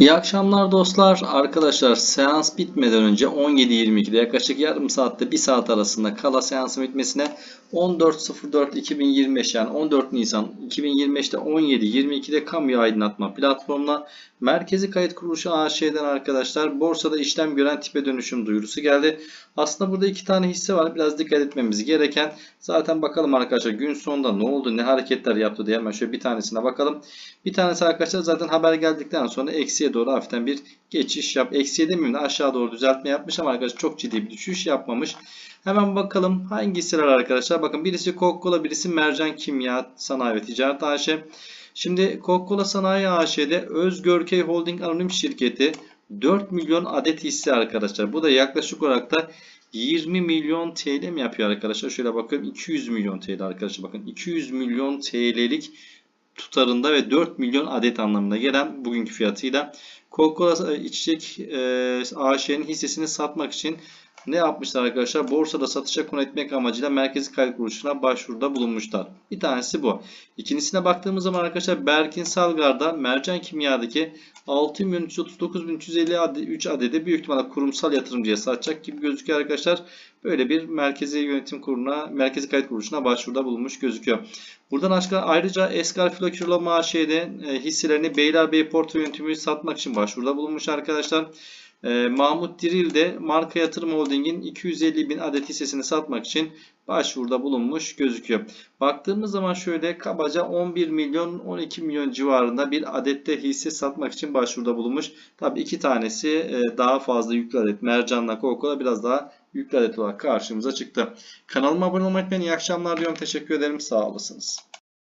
İyi akşamlar dostlar. Arkadaşlar seans bitmeden önce 17.22'de yaklaşık yarım saatte 1 saat arasında kala seansın bitmesine 14.04.2025 yani 14 Nisan 2025'te 17.22'de kamuya aydınlatma platformuna Merkezi Kayıt Kuruluşu AŞ'den arkadaşlar borsada işlem gören tipe dönüşüm duyurusu geldi. Aslında burada iki tane hisse var. Biraz dikkat etmemiz gereken. Zaten bakalım arkadaşlar gün sonunda ne oldu, ne hareketler yaptı diye hemen şöyle bir tanesine bakalım. Bir tanesi arkadaşlar zaten haber geldikten sonra eksiye doğru hafiften bir geçiş yap. Eksiye demeyeyim de aşağı doğru düzeltme yapmış ama arkadaşlar çok ciddi bir düşüş yapmamış. Hemen bakalım hangi hisseler arkadaşlar. Bakın birisi Coca-Cola, birisi Mercan Kimya Sanayi ve Ticaret AŞ. Şimdi Coca-Cola Sanayi AŞ'de Özgörkey Holding Anonim Şirketi 4 milyon adet hisse arkadaşlar. Bu da yaklaşık olarak da 20 milyon TL mi yapıyor arkadaşlar? Şöyle bakıyorum 200 milyon TL arkadaşlar. Bakın 200 milyon TL'lik tutarında ve 4 milyon adet anlamına gelen bugünkü fiyatıyla Coca-Cola içecek e, AŞ'nin hissesini satmak için ne yapmışlar arkadaşlar? Borsada satışa konu etmek amacıyla Merkezi Kayıt Kuruluşu'na başvuruda bulunmuşlar. Bir tanesi bu. İkincisine baktığımız zaman arkadaşlar Berkin Salgar'da Mercan Kimya'daki 6.339.353 adedi büyük ihtimalle kurumsal yatırımcıya satacak gibi gözüküyor arkadaşlar. Böyle bir merkezi yönetim kuruluna, merkezi kayıt kuruluşuna başvuruda bulunmuş gözüküyor. Buradan aşağı ayrıca Eskar Filokirolama AŞ'de e, hisselerini Beylerbeyi Portföy Yönetimi satmak için başvuruda bulunmuş arkadaşlar. E, Mahmut Diril de Marka Yatırım Holding'in 250 bin adet hissesini satmak için başvuruda bulunmuş gözüküyor. Baktığımız zaman şöyle kabaca 11 milyon 12 milyon civarında bir adette hisse satmak için başvuruda bulunmuş. Tabi iki tanesi e, daha fazla yüklü adet. Mercan'la Coca-Cola biraz daha yüklü adet olarak karşımıza çıktı. Kanalıma abone olmayı unutmayın. İyi akşamlar diyorum. Teşekkür ederim. Sağ olasınız.